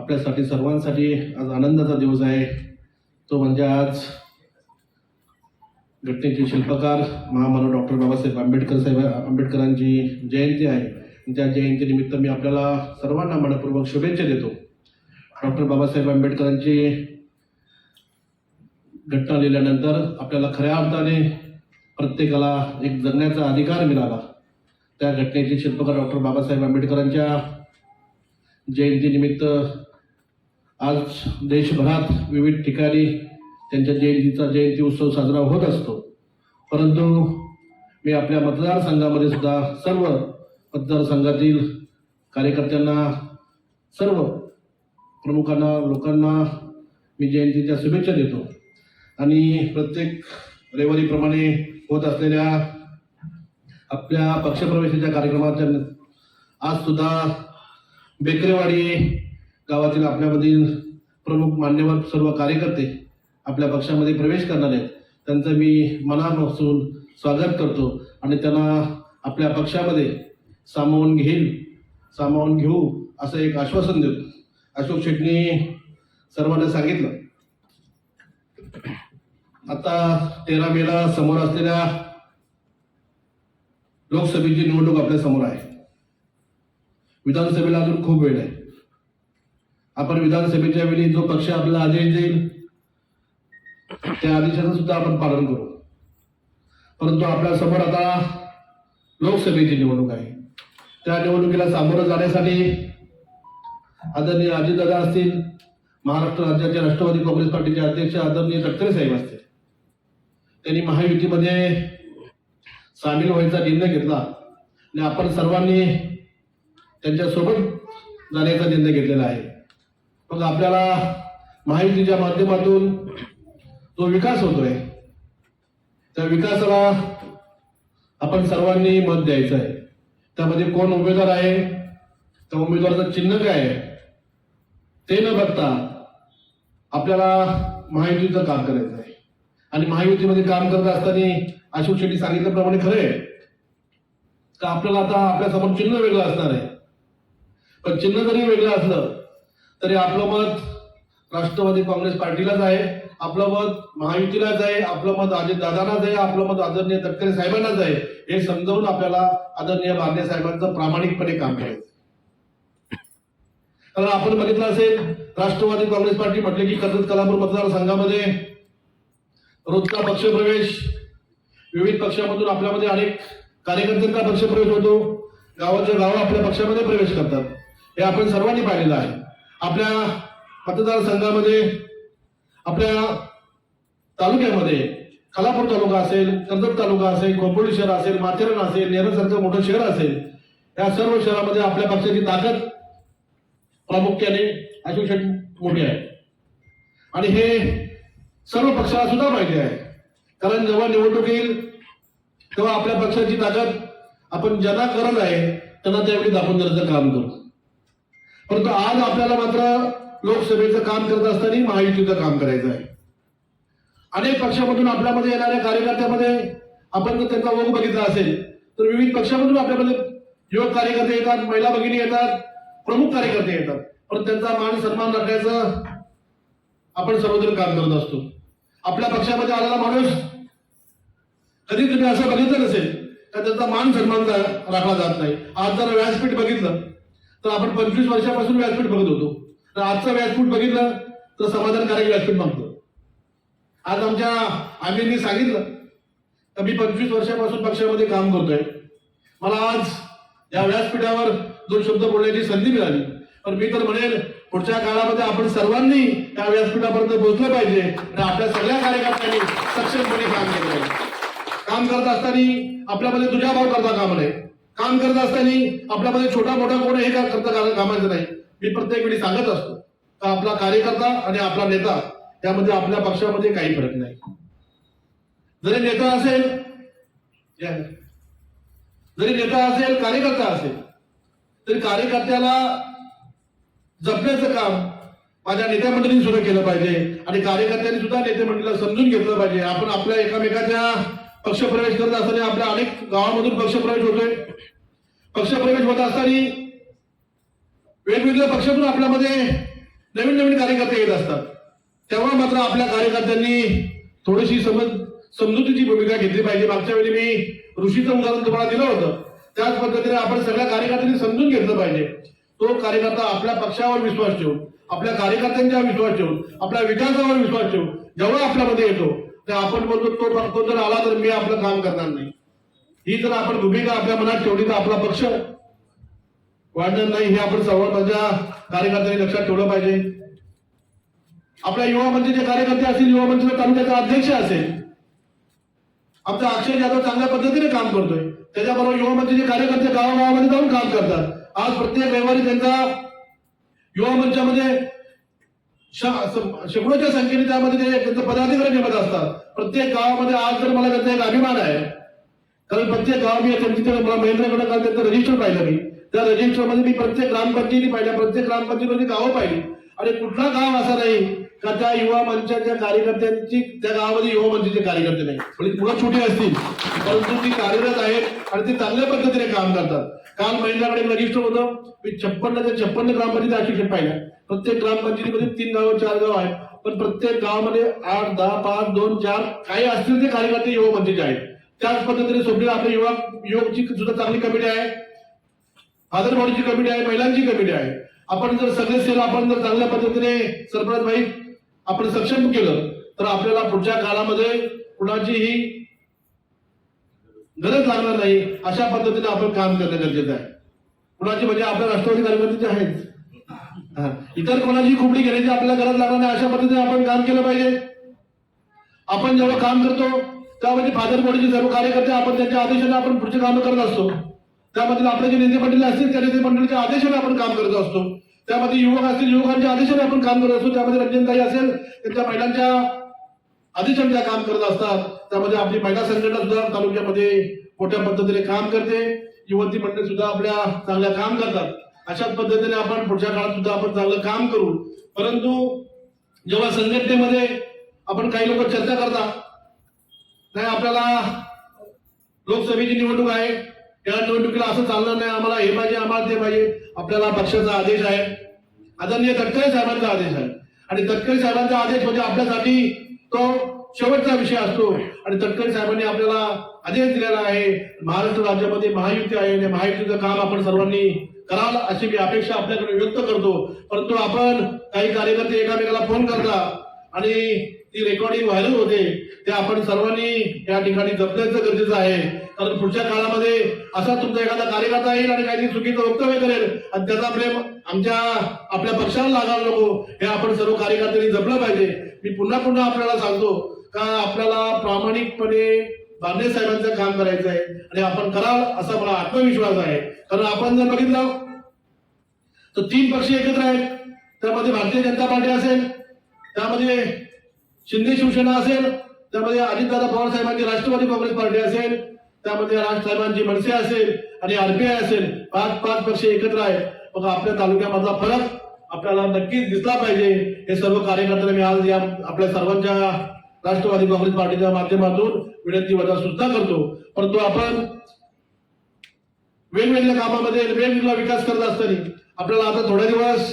आपल्यासाठी सर्वांसाठी आज आनंदाचा दिवस आहे. तो म्हणजे आज घटनेचे शिल्पकार महामानव डॉक्टर बाबासाहेब आंबेडकर साहेब आंबेडकरांची जयंती आहे. त्या जयंतीनिमित्त मी आपल्याला सर्वांना मनपूर्वक शुभेच्छा देतो. डॉक्टर बाबासाहेब आंबेडकरांची घटना लिहिल्यानंतर आपल्याला खऱ्या अर्थाने प्रत्येकाला एक जगण्याचा अधिकार मिळाला. त्या घटनेचे शिल्पकार डॉक्टर बाबासाहेब आंबेडकरांच्या जयंतीनिमित्त आज देशभरात विविध ठिकाणी त्यांच्या जयंतीचा जयंती उत्सव साजरा होत असतो. परंतु मी आपल्या मतदारसंघामध्ये सुद्धा सर्व मतदारसंघातील कार्यकर्त्यांना सर्व प्रमुखांना लोकांना मी जयंतीच्या शुभेच्छा देतो. आणि प्रत्येक रविवारीप्रमाणे होत असलेल्या आपल्या पक्षप्रवेशाच्या कार्यक्रमाच्या आज सुद्धा बेकरेवाडी गावातील आपल्यामधील प्रमुख मान्यवर सर्व कार्यकर्ते आपल्या पक्षामध्ये प्रवेश करणार आहेत. त्यांचं मी मनापासून स्वागत करतो आणि त्यांना आपल्या पक्षामध्ये सामावून घेईल सामावून घेऊ असं एक आश्वासन देतो. अशोक शेट्टी सर्वांना सांगितलं. आता तेरा मेला समोर असलेल्या लोकसभेची निवडणूक आपल्यासमोर आहे. विधानसभेला अजून खूप वेळ आहे. आपण विधानसभेच्या वेळी जो पक्ष आपला आदेश देईल त्या आदेशाचं सुद्धा आपण पालन करू. परंतु आपल्यासमोर आता लोकसभेची निवडणूक आहे. त्या निवडणुकीला सामोरं जाण्यासाठी आदरणीय अजितदादा असतील महाराष्ट्र राज्याचे राष्ट्रवादी काँग्रेस पार्टीचे अध्यक्ष आदरणीय तटकरे साहेब असतील. त्यांनी महायुतीमध्ये सामील व्हायचा निर्णय घेतला आणि आपण सर्वांनी त्यांच्यासोबत जाण्याचा निर्णय घेतलेला आहे. मग आपल्याला महायुतीच्या माध्यमातून जो विकास होतोय त्या विकासाला आपण सर्वांनी मत द्यायचं आहे त्यामध्ये कोण उमेदवार आहे त्या उमेदवाराचं चिन्ह काय आहे ते न बघता आपल्याला महायुतीचं काम करायचं आहे. आणि महायुतीमध्ये काम करत असताना अशोक शेट्टी सांगितल्याप्रमाणे खरं आहे का आपल्याला आता आपल्यासमोर चिन्ह वेगळं असणार आहे. पण चिन्ह जरी वेगळं असलं तरी आपलं मत राष्ट्रवादी काँग्रेस पार्टीलाच आहे आपलं मत महायुतीलाच आहे आपलं मत अजितदादानाच आहे आपलं मत आदरणीय तटकरे साहेबांनाच आहे हे समजावून आपल्याला आदरणीय बारणे साहेबांचं प्रामाणिकपणे काम करायचं कारण आपण बघितलं असेल राष्ट्रवादी काँग्रेस पार्टी म्हटले की कर्जत कलापूर मतदारसंघामध्ये रोजचा पक्षप्रवेश विविध पक्षामधून आपल्यामध्ये अनेक कार्यकर्त्यांचा पक्षप्रवेश होतो गावाच्या गाव आपल्या पक्षामध्ये प्रवेश करतात. हे आपण सर्वांनी पाहिलेलं आहे. आपल्या मतदारसंघामध्ये आपल्या तालुक्यामध्ये खालापूर तालुका असेल कर्जत तालुका असेल खोपोली शहर असेल माथेरण असेल नेरसारखं मोठं शहर असेल या सर्व शहरामध्ये आपल्या पक्षाची ताकद प्रामुख्याने अशोक मोठी आहे. आणि हे सर्व पक्षाला सुद्धा माहिती आहे. कारण जेव्हा निवडणूक येईल तेव्हा आपल्या पक्षाची ताकद आपण ज्यांना करत आहे त्यांना त्यावेळी दाखवून देण्याचं काम करू परंतु आज आपल्याला मात्र लोकसभेचं काम करत असताना महायुतीचं काम करायचं आहे. अनेक पक्षामधून आपल्यामध्ये येणाऱ्या कार्यकर्त्यामध्ये आपण जर त्यांचा ओघ बघितला असेल तर विविध पक्षामधून आपल्यामध्ये युवक कार्यकर्ते येतात महिला भगिनी येतात प्रमुख कार्यकर्ते येतात. पण त्यांचा मान सन्मान राखण्याचं आपण सर्वजण काम करत असतो. आपल्या पक्षामध्ये आलेला माणूस कधी तुम्ही असं बघितलं नसेल तर त्यांचा मान सन्मान राखला जात नाही. आज जर व्यासपीठ बघितलं तर आपण पंचवीस वर्षापासून व्यासपीठ बघत होतो. तर आजचं व्यासपीठ बघितलं तर समाधानकारक व्यासपीठ मागतो आज आमच्या आम्ही सांगितलं तर मी पंचवीस वर्षापासून पक्षामध्ये काम करतोय. मला आज या व्यासपीठावर दोन शब्द बोलण्याची संधी मिळाली. पण मी तर म्हणेल पुढच्या काळामध्ये आपण सर्वांनी या व्यासपीठापर्यंत पोहोचलं पाहिजे आणि आपल्या सगळ्या कार्यकर्त्यांनी सक्षमपणे काम केलं पाहिजे. काम करत असताना आपल्यामध्ये तुझ्या भाव करता काम नाही काम करत असताना आपल्यामध्ये छोटा मोठा कोण हे का- करता? का- कामाचं नाही. मी प्रत्येक वेळी सांगत असतो का आपला कार्यकर्ता आणि आपला नेता त्यामध्ये आपल्या पक्षामध्ये काही फरक नाही. जरी नेता असेल या. जरी नेता असेल कार्यकर्ता असेल तरी कार्यकर्त्याला जपण्याचं काम माझ्या नेत्या मंडळींनी सुद्धा केलं पाहिजे आणि कार्यकर्त्यांनी सुद्धा नेते मंडळीला समजून घेतलं पाहिजे. आपण आपल्या एकामेकाच्या पक्षप्रवेश करत असताना आपल्या अनेक गावामधून पक्षप्रवेश होतोय. पक्षप्रवेश होत असताना वेगवेगळ्या पक्षातून आपल्यामध्ये नवीन नवीन कार्यकर्ते येत असतात. तेव्हा मात्र आपल्या कार्यकर्त्यांनी थोडीशी समज समजुतीची भूमिका घेतली पाहिजे. मागच्या वेळी मी ऋषीचं उदाहरण तुम्हाला दिलं होतं. त्याच पद्धतीने आपण सगळ्या कार्यकर्त्यांनी समजून घेतलं पाहिजे. तो कार्यकर्ता आपल्या पक्षावर विश्वास ठेवून आपल्या कार्यकर्त्यांच्या विश्वास ठेवून आपल्या विकासावर विश्वास ठेवून जेव्हा आपल्यामध्ये येतो तर आपण बोलतो तो तो जर आला तर मी आपलं काम करणार नाही. ही जर आपण भूमिका आपल्या मनात ठेवली तर आपला पक्ष वाढणार नाही हे आपण सर्व माझ्या कार्यकर्त्यांनी लक्षात ठेवलं पाहिजे. आपल्या युवा मंचचे कार्यकर्ते असतील युवा मंचचा तालुक्याचा अध्यक्ष असेल आमचा अक्षय जाधव चांगल्या पद्धतीने काम करतोय. त्याच्याबरोबर युवा मंचचे कार्यकर्ते गावागावामध्ये जाऊन काम करतात. आज प्रत्येक रविवारी त्यांचा युवा मंचामध्ये शेकडोच्या संख्येने त्यामध्ये ते त्यांचं पदाधिकारी नेमत असतात. प्रत्येक गावामध्ये आज तर मला त्याचा एक अभिमान आहे कारण प्रत्येक गाव मी त्यांची मला महेंद्रकडे काल त्यांचं रजिस्टर पाहिलं मी. त्या रजिस्टरमध्ये मी प्रत्येक ग्रामपंचायती पाहिल्या. प्रत्येक ग्रामपंचायतीमध्ये म्हणजे गावं पाहिली. आणि कुठला गाव असा नाही का त्या युवा मंचाच्या कार्यकर्त्यांची त्या गावामध्ये युवा मंचाचे कार्यकर्ते नाही. म्हणजे पुढे छोटी असतील परंतु ती कार्यरत आहेत आणि ते चांगल्या पद्धतीने काम करतात. काल महिन्याकडे रजिस्टर होतं. मी छप्पन्न ते छप्पन्न ग्रामपंचायती अशी पाहिल्या. प्रत्येक ग्रामपंचायतीमध्ये तीन गाव चार गाव आहेत. पण प्रत्येक गावामध्ये आठ दहा पाच दोन चार काही असतील ते कार्यकर्ते युवा मंत्रीचे आहेत. त्याच पद्धतीने सोबतीला आपल्या युवा युवकची सुद्धा चांगली कमिटी आहे. फादर बॉडीची कमिटी आहे महिलांची कमिटी आहे. आपण जर सदस्याला आपण जर चांगल्या पद्धतीने सरपंच भाई आपण सक्षम केलं तर आपल्याला पुढच्या काळामध्ये कुणाचीही गरज लागणार नाही. अशा पद्धतीने आपण काम करणं गरजेचं आहे. कुणाची म्हणजे आपल्या राष्ट्रवादी कार्यकर्ते आहेत. इतर कोणाची खुबडी घेण्याची आपल्याला गरज लागणार नाही अशा पद्धतीने आपण काम केलं पाहिजे. आपण जेव्हा काम करतो त्यामध्ये फादर बॉडीचे सर्व कार्यकर्ते आपण त्यांच्या आदेशाने आपण पुढचे काम करत असतो. त्यामध्ये आपले जे नेते मंडळी असतील त्या नेते मंडळीच्या आदेशाने आपण काम करत असतो. त्यामध्ये युवक असतील युवकांच्या आदेशाने आपण काम करत असतो. त्यामध्ये रंजनताई असेल त्यांच्या महिलांच्या आदेशाने त्या काम करत असतात. त्यामध्ये आपली महिला संघटना सुद्धा तालुक्यामध्ये मोठ्या पद्धतीने काम करते. युवती मंडळी सुद्धा आपल्या चांगल्या काम करतात. अशाच पद्धतीने आपण पुढच्या काळात सुद्धा आपण चांगलं काम करू. परंतु जेव्हा संघटनेमध्ये आपण काही लोक चर्चा करता नाही आपल्याला लोकसभेची निवडणूक आहे. या निवडणुकीला असं चालणार नाही. आम्हाला हे पाहिजे आम्हाला ते पाहिजे. आपल्याला पक्षाचा आदेश आहे. आदरणीय तटकरे साहेबांचा आदेश आहे. आणि तटकरे साहेबांचा आदेश म्हणजे आपल्यासाठी तो शेवटचा विषय असतो. आणि तटकरे साहेबांनी आपल्याला आदेश दिलेला आहे. महाराष्ट्र राज्यामध्ये महायुती आहे आणि महायुतीचं काम आपण सर्वांनी कराल अशी मी अपेक्षा आपल्याकडे व्यक्त करतो. परंतु आपण काही कार्यकर्ते एकामेकाला फोन करता आणि ती रेकॉर्डिंग व्हायरल होते ते आपण सर्वांनी या ठिकाणी जपण्याचं गरजेचं आहे. कारण पुढच्या काळामध्ये असा तुमचा एखादा कार्यकर्ता येईल आणि काहीतरी चुकीचं वक्तव्य करेल आणि त्याचा प्रेम आमच्या आपल्या पक्षाला लागायला नको. हे आपण सर्व कार्यकर्त्यांनी जपलं पाहिजे. मी पुन्हा पुन्हा आपल्याला सांगतो का आपल्याला प्रामाणिकपणे बांधे साहेबांचं काम करायचं आहे आणि आपण कराल असा मला आत्मविश्वास आहे. कारण आपण जर बघितलं तर तीन पक्ष एकत्र आहेत. त्यामध्ये भारतीय जनता पार्टी असेल त्यामध्ये शिंदे शिवसेना असेल त्यामध्ये अजितदादा पवार साहेबांची राष्ट्रवादी काँग्रेस पार्टी असेल त्यामध्ये राज साहेबांची मनसे असेल आणि आरपीआय असेल. पाच पाच पक्ष एकत्र आहेत. मग आपल्या तालुक्यामधला फरक आपल्याला नक्कीच दिसला पाहिजे. हे सर्व कार्यकर्त्यांना मी आज या आपल्या सर्वांच्या राष्ट्रवादी काँग्रेस पार्टीच्या माध्यमातून विनंती वजा सुद्धा करतो. परंतु आपण वेगवेगळ्या कामामध्ये वेगवेगळा विकास करत असताना आपल्याला आता थोड्या दिवस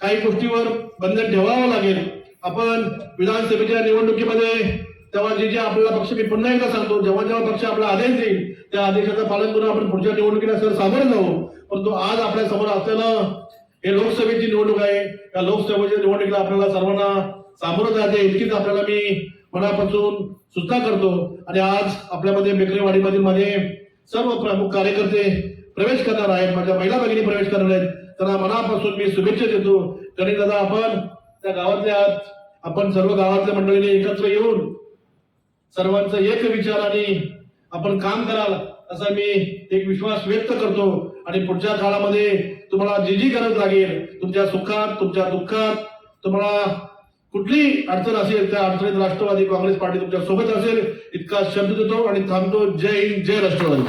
काही गोष्टीवर बंधन ठेवावं लागेल. आपण विधानसभेच्या निवडणुकीमध्ये तेव्हा जे जे आपल्याला पक्ष मी पुन्हा एकदा सांगतो जेव्हा जेव्हा पक्ष आपला आदेश देईल त्या आदेशाचं पालन करून आपण पुढच्या निवडणुकीला सर सामोरं जाऊ. परंतु आज आपल्यासमोर असलेलं हे लोकसभेची निवडणूक आहे. या लोकसभेच्या निवडणुकीला आपल्याला सर्वांना सामोरं जाते इतकीच आपल्याला मी मनापासून सूचना करतो. आणि आज आपल्यामध्ये बेकरेवाडीमधील माझे सर्व प्रमुख कार्यकर्ते प्रवेश करणार आहेत. माझ्या महिला भगिनी प्रवेश करणार आहेत. त्यांना मनापासून मी शुभेच्छा देतो. तरी दादा आपण त्या गावातल्या आहात. आपण सर्व गावातल्या मंडळीने एकत्र येऊन सर्वांचं एक विचार आणि आपण काम कराल असा मी एक विश्वास व्यक्त करतो. आणि पुढच्या काळामध्ये तुम्हाला जी जी गरज लागेल तुमच्या सुखात तुमच्या दुःखात तुम्हाला कुठली अडचण असेल त्या अडचणीत राष्ट्रवादी काँग्रेस पार्टी तुमच्यासोबत असेल इतका शब्द देतो आणि थांबतो. जय हिंद जय राष्ट्रवादी.